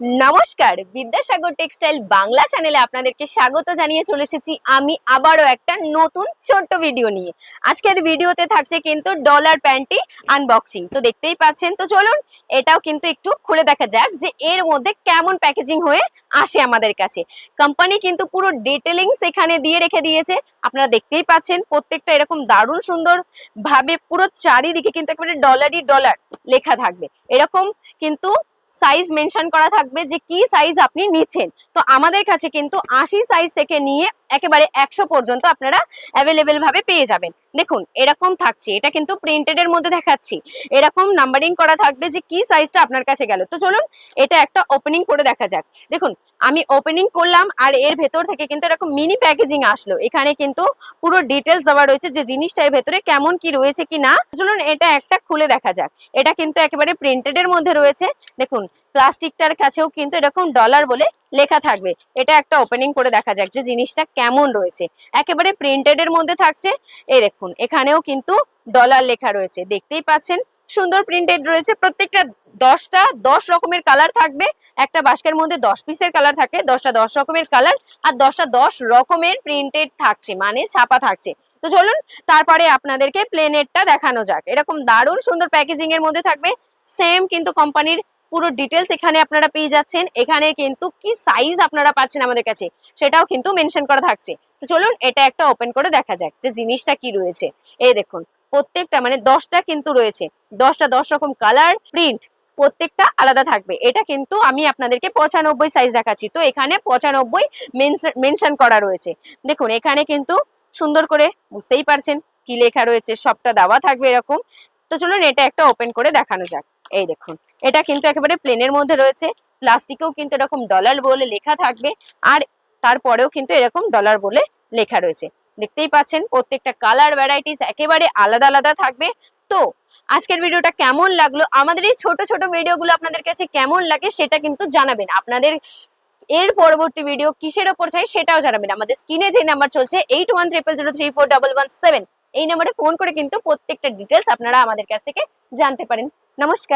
নমস্কার, বিদ্যাসাগর টেক্সটাইল বাংলা চ্যানেলে আপনাদেরকে স্বাগত জানিয়ে চলে এসেছি আমি আবারও একটা নতুন ছোট্ট ভিডিও নিয়ে। আজকের ভিডিওতে থাকছে কিন্তু ডলার প্যান্টি আনবক্সিং তো দেখতেই পাচ্ছেন। তো চলুন, এটাও কিন্তু একটু খুলে দেখা যাক যে এর মধ্যে কেমন প্যাকেজিং হয়ে আসে আমাদের কাছে। কোম্পানি কিন্তু পুরো ডিটেলিংস এখানে দিয়ে রেখে দিয়েছে। আপনারা দেখতেই পাচ্ছেন, প্রত্যেকটা এরকম দারুণ সুন্দর ভাবে পুরো চারিদিকে কিন্তু একেবারে ডলারই ডলার লেখা থাকবে। এরকম কিন্তু সাইজ মেনশন করা থাকবে যে কি সাইজ আপনি নিচ্ছেন। তো আমাদের কাছে কিন্তু আশি সাইজ থেকে নিয়ে একেবারে একশো পর্যন্ত আপনারা অ্যাভেলেবেল ভাবে পেয়ে যাবেন। দেখুন, এরকম থাকছে। এটা কিন্তু প্রিন্টেড এর মধ্যে দেখাচ্ছি। এরকম নাম্বারিং করা থাকবে যে কি সাইজটা আপনার কাছে গেল। তো চলুন, এটা একটা ওপেনিং করে দেখা যাক। দেখুন আমি ওপেনিং করলাম আর এর ভেতর থেকে কিন্তু এরকম মিনি প্যাকেজিং আসলো। এখানে কিন্তু পুরো ডিটেলস দেওয়া রয়েছে যে জিনিসটার ভেতরে কেমন কি রয়েছে কি না। চলুন এটা একটা খুলে দেখা যাক। এটা কিন্তু একেবারে প্রিন্টেড এর মধ্যে রয়েছে। দেখুন, প্লাস্টিকটার কাছেও কিন্তু এরকম ডলার বলে লেখা থাকবে। এটা একটা ওপেনিং করে দেখা যাক যে জিনিসটা কেমন রয়েছে। একেবারে প্রিন্টেড এর মধ্যে থাকছে। এই দেখুন, এখানেও কিন্তু ডলার লেখা রয়েছে। দেখতেই পাচ্ছেন? সুন্দর প্রিন্টেড রয়েছে। প্রত্যেকটা দশটা, দশ রকমের কালার থাকবে। একটা বাস্কের মধ্যে দশ পিসের কালার থাকে, দশটা দশ রকমের কালার আর দশটা দশ রকমের প্রিন্টেড থাকছে মানে ছাপা থাকছে। তো চলুন, তারপরে আপনাদেরকে প্লেনেটটা দেখানো যাক। এরকম দারুণ সুন্দর প্যাকেজিং এর মধ্যে থাকবে। সেম কিন্তু কোম্পানির পুরো ডিটেলস এখানে আপনারা পেয়ে যাচ্ছেন। এখানে কিন্তু কি সাইজ আপনারা পাচ্ছেন আমাদের কাছে, সেটাও কিন্তু মেনশন করা থাকছে। তো চলুন, এটা একটা ওপেন করে দেখা যাক যে জিনিসটা কি রয়েছে। এই দেখুন প্রত্যেকটা মানে দশটা কিন্তু রয়েছে। দশটা দশ রকম কালার প্রিন্ট প্রত্যেকটা আলাদা থাকবে। এটা কিন্তু আমি আপনাদেরকে পঁচানব্বই সাইজ দেখাচ্ছি। তো এখানে পঁচানব্বই মেনশন করা রয়েছে। দেখুন, এখানে কিন্তু সুন্দর করে বুঝতেই পারছেন কি লেখা রয়েছে, সবটা দেওয়া থাকবে এরকম। তো চলুন এটা একটা ওপেন করে দেখানো যাক। এই দেখুন, এটা কিন্তু একেবারে প্লেনের মধ্যে রয়েছে। প্লাস্টিকেও কিন্তু এরকম ডলার বলে লেখা থাকবে। আর তারপরেও কিন্তু এরকম ডলার বলে লেখা রয়েছে। দেখতেই পাচ্ছেন, প্রত্যেকটা কালার ভ্যারাইটিস একেবারে আলাদা আলাদা থাকবে। তো, আজকের ভিডিওটা কেমন লাগল? আমাদের এই ছোট ছোট ভিডিওগুলো আপনাদের কাছে কেমন লাগে সেটা কিন্তু জানাবেন। আপনাদের এর পরবর্তী ভিডিও কিসের ওপর চাই সেটাও জানাবেন। আমাদের স্ক্রিনে যে নাম্বার চলছে eight one triple zero three four double one seven এই নাম্বারে ফোন করে কিন্তু প্রত্যেকটা ডিটেলস আপনারা আমাদের কাছ থেকে জানতে পারেন। নমস্কার।